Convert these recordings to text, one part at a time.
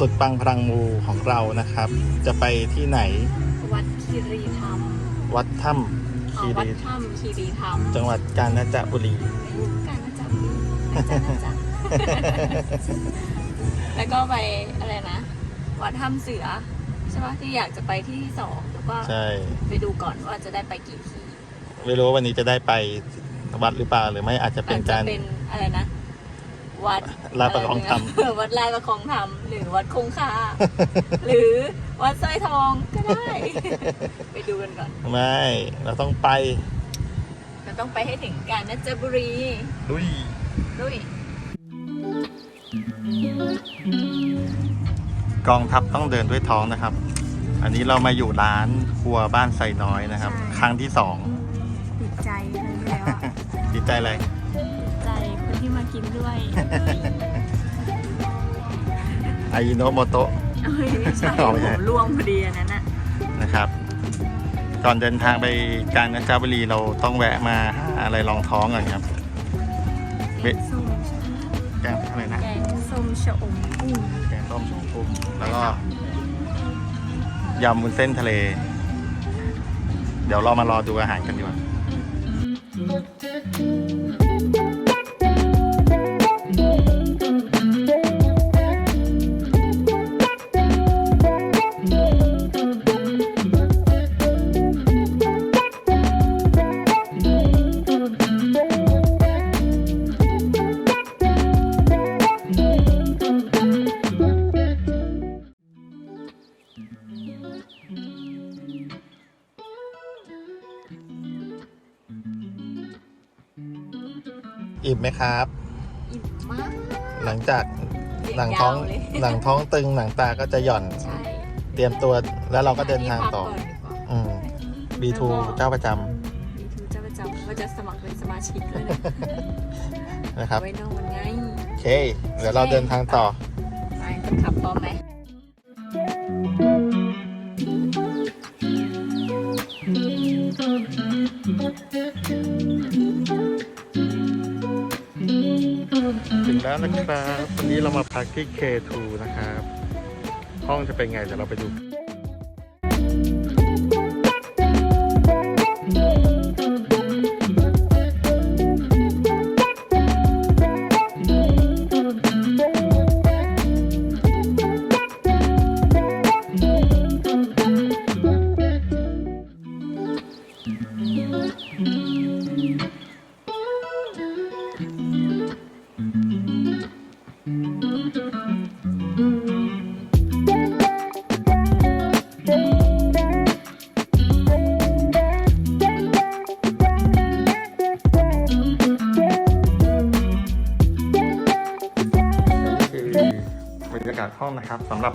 สุดปังพลังมูของเรานะครับ จะไปที่ไหน วัดคีรีธรรมวัดถ้อ๋อำคีวัดรีถ้ำคีรีธรรมจังหวัดกาญจนบุรี การนะจ๊ะนะจ๊ะนะจ๊ะแล้วก็ไปอะไรนะ วัดถ้ำเสือ ใช่ปะที่อยากจะไปที่ที่สองแล้วก็ใช่ ไปดูก่อนว่าจะได้ไปกี่ที่ไม่รู้ว่าวันนี้จะได้ไปวัดหรือเปล่าหรือไม่อาจจะเป็อานจจะการเป็นอะไรนะ วัดลาดประคองธรรมเออวัดลาดประคองธรรมหรือวัดคงคาหรือวัดสร้อยทองก็ได้ ไปดูกันก่อน ไม่ เราต้องไป เราต้องไปให้ถึงกาญจนบุรีลุยด้วยกองทัพต้องเดินด้วยท้องนะครับ อันนี้เรามาอยู่ร้านครัวบ้านไซน้อยนะครับ ครั้งที่สองติดใจเลยแล้วอะดีใจอะไรติดใจคน ที่มากินด้วยอายิโนโมโตะเอ้ยไม่ใช่อ๋อไม่ใช่ผมร่วงพอดีอันนั้นน่ะนะครับ ก่อนเดินทางไปกาญจนบุรีเราต้องแวะมาหาอะไรรองท้องก่อนครับเบ๊ะส้มแกงอะไรนะแกงส้มชะอมกุ้งแกงต้มชมกุ้งแล้วก็ยำวุ้นเส้นทะเล เดี๋ยวเรามารอดูอาหารกันดีกว่าอิ่ม ไหมครับ อิ่มมากหลังจากหลังท้องยาวเลยหลังท้องตึงหลังตาก็จะหย่อนใช่เตรียมตัวแล้วเราก็เดินทางต่อ พักก่นดีกว่า อืม B2 เจ้าประจบีทูจะประจำว่าจะสมัครเป็นสมาชิกเลยนะำนะครับ ไว้นอนไงโอเค เดี๋ยวเราเดินทางต่อ ไปคนขับพร้อมไหม แล้วนะครับ วันนี้เรามาพักที่ K2 นะครับ ห้องจะเป็นไงเดี๋ยวเราไปดู รยากาศห้องนะครับสำหรับ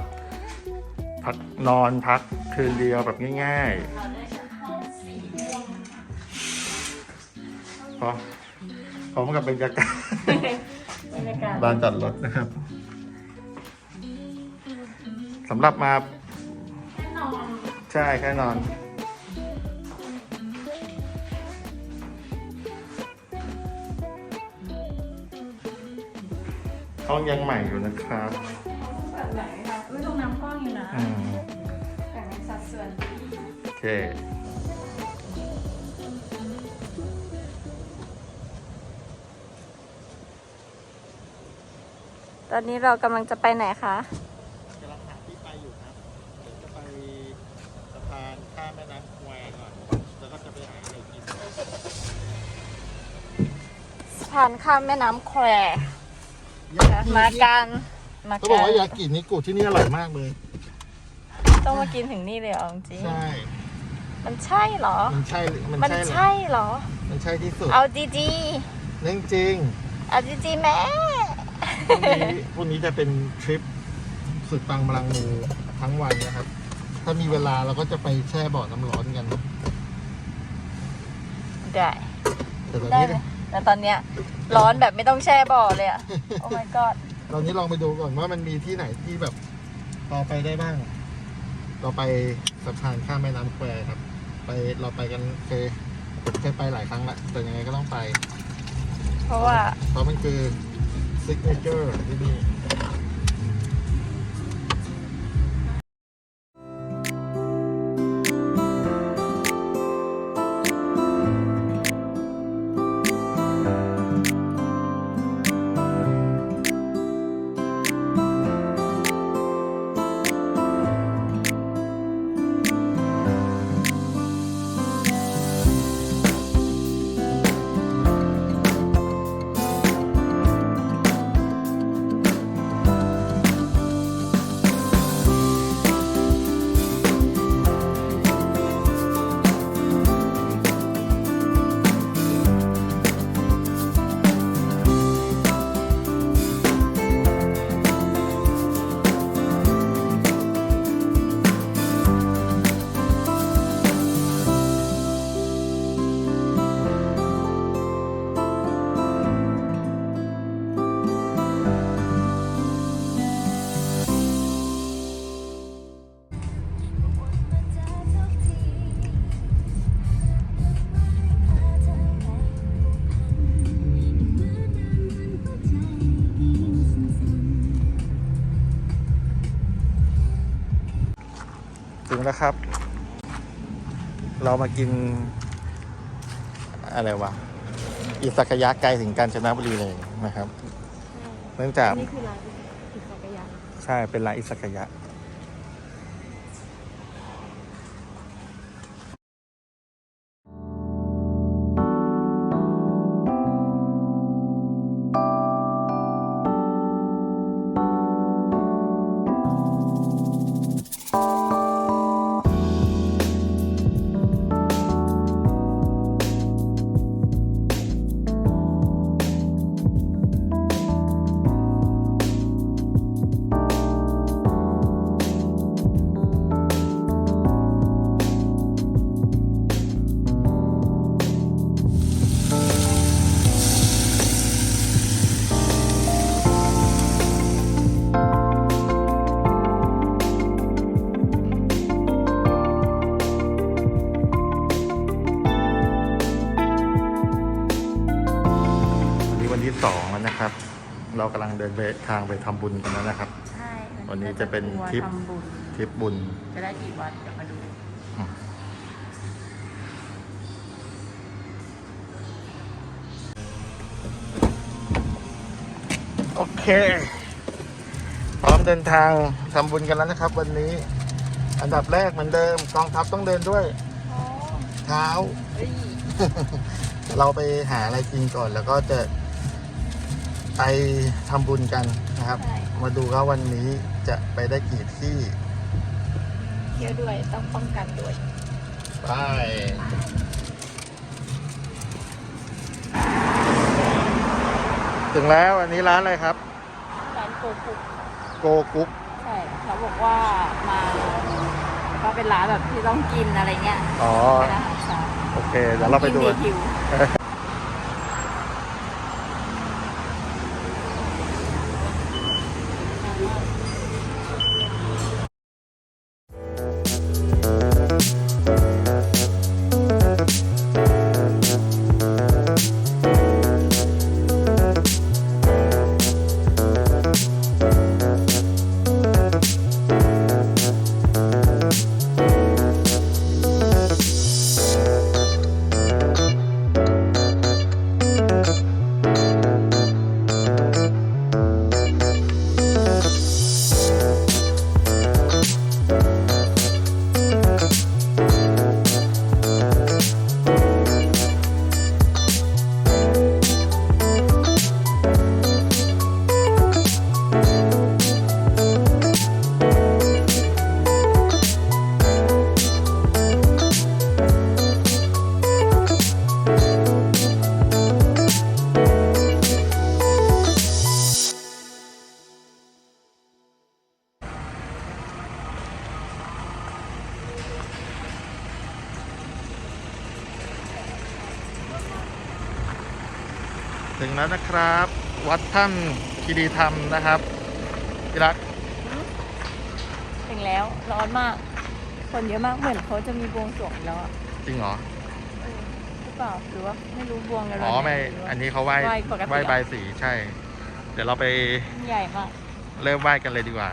พักนอนพักคืนเดียวแบบง่ายๆพร้อมพร้อมกับบรรยากาศบรรยากาศลานจอดรถนะครับสำหรับมานอนใช่แค่นอนห้องยังใหม่อยู่นะครับแบบ น้ำกว้างอยู่นะอืมแต่ในสัดส่วนโอเค ตอนนี้เรากำลังจะไปไหนคะ กำลังหาที่ไปอยู่ครับเดี๋ยวจะไปสะพานข้ามแม่น้ำแควก่อน แล้วก็จะไปหาอะไรกินสะพานข้ามแม่น้ำแควมากันมาเขาบอกกัว่ายากินิกุที่นี่อร่อยมากเลย ต้องมากินถึงนี่เลยเหรอจริงใช่ๆมันใช่เหรอ มันใช่มันมันใช่เหรอใช่เหรอ มันใช่ที่สุดเอาดีเรื่องจริงๆเอาดีๆแม่ พรุ่งนี้พรุ่งนี้จะเป็นทริปสุดปังบลังมูทั้งวันนะครับ ถ้ามีเวลาเราก็จะไปแช่บ่อน้ำร้อนกัน ได้แต่ตอนได้นี้เลยแต่ตอนเนี้ย ร้อนแบบไม่ต้องแช่บ่อเลยอะ โอ้ my god ตอนนี้ลองไปดูก่อนว่ามันมีที่ไหนที่แบบพอไปได้บ้าง เราไปสะพานข้ามแม่น้ำแควครับ ไปเราไปกันเคยเคยไปหลายครั้งละแต่ยังไงก็ต้องไป เพราะว่า เพราะมันคือซิกเนเจอร์ที่นี่ แล้วครับ เรามากิน อะไรวะอิสักายะไกลถึงกาญจนบุรีเลยนะครับ เนื่องจาก นี่คือร้านอิสกายะ ใช่เป็นร้านอิสักายะ สองแล้วนะครับ เรากำลังเดินไปทางไปทำบุญกันแล้วนะครับ ใช่วันนี้จะเป็นทริปทำบุญทริปบุญจะได้กี่วันเดี๋ยวมาดู โอเค พร้อมเดินทางทำบุญกันแล้วนะครับ วันนี้ อันดับแรกเหมือนเดิมกองทัพต้องเดินด้วยอ๋อเท้าเฮ้ยเราไปหาอะไรกินก่อน แล้วก็จะ ไปทำบุญกันนะครับ ใช่ มาดูว่าวันนี้จะไปได้กี่ที่เที่ยวด้วยต้องป้องกันด้วย ไปถึงแล้วอันนี้ร้านอะไรครับ ร้านโกกุกโกกุ๊กใช่เขาบอกว่ามาก็เป็นร้านแบบที่ต้องกินอะไรเงี้ยอ๋อ เป็นอาหารเช้าโอเคเดี๋ยวเราไปดูกินหิว วัดถ้ำคีรีธรรมนะครับที่รักถึงแล้วร้อนมาก คนเยอะมากเหมือนเขาจะมีบวงสรวงแล้วอะจริงเหรอเออหรือเปล่าหรือว่าไม่รู้บวงกันอ๋อวันหไม่หรืว่าอันนี้เขาไหว้ไหว้ปกติไหว้ใบายสีใช่ เดี๋ยวเราไปใหญ่มากเริ่มไหว้กันเลยดีกว่า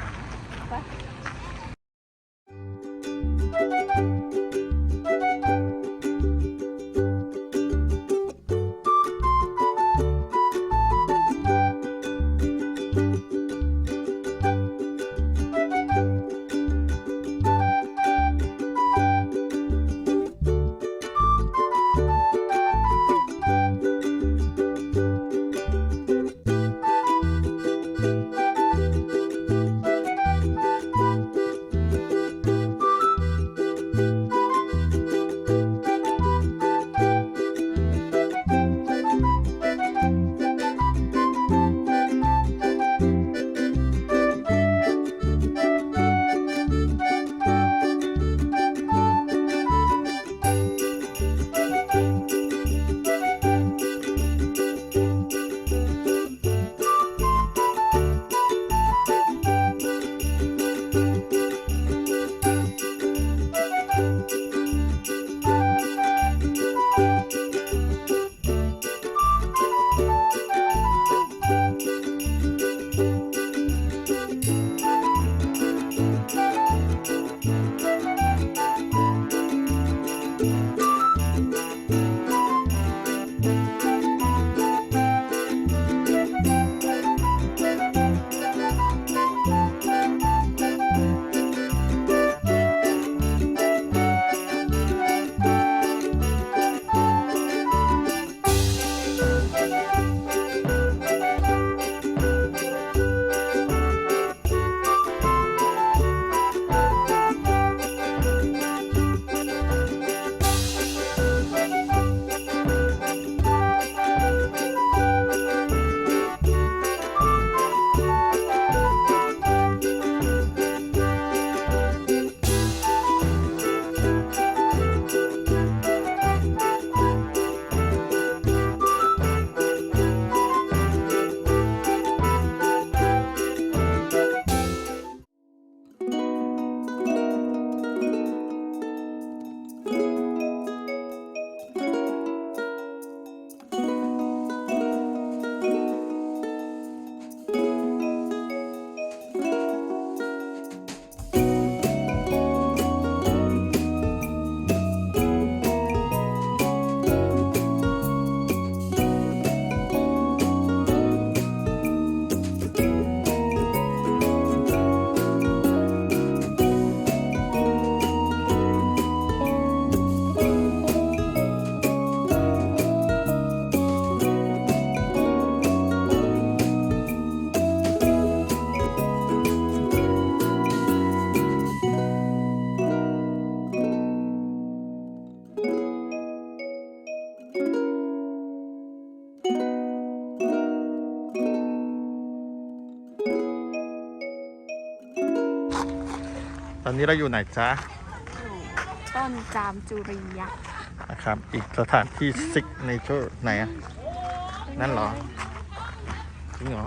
ตอนนี้เราอยู่ไหนจ๊ะต้นจามจุรียันะครับ อีกสถานที่ซิกเนเจอร์ไหนอะนั่นหรอ จริงเหรอ